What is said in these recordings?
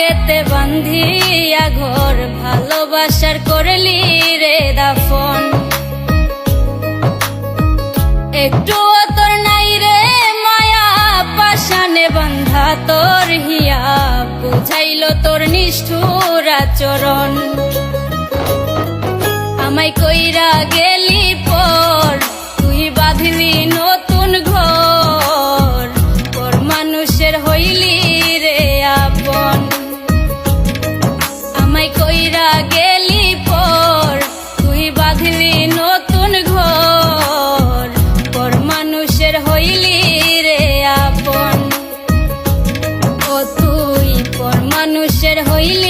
বুকেতে বান্ধিয়া ঘর, ভালোবাসার করলি রে দাফন। একটু তোর নাই রে মায়া পাশানে বান্ধা তোর হিয়া, বুঝাইল তোর নিষ্ঠুর আচরণ। আমায় কইরা গেলি পর, তুই বাঁধলি মানুষের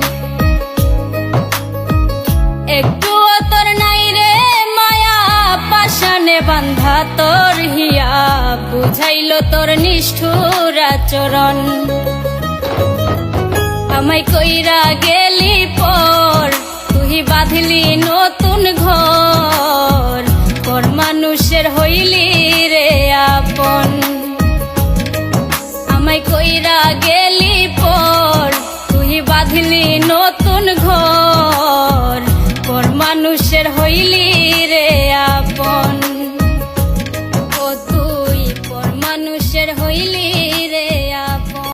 পাশানে বান্ধা তোর হিয়া, বুঝাইল তোর নিষ্ঠুর আচরণ। আমায় কইরা গেলি পর, তুই বাঁধলি নতুন ঘর। পর মানুষের হইলি রে আপন। আমায় কইরা গেলি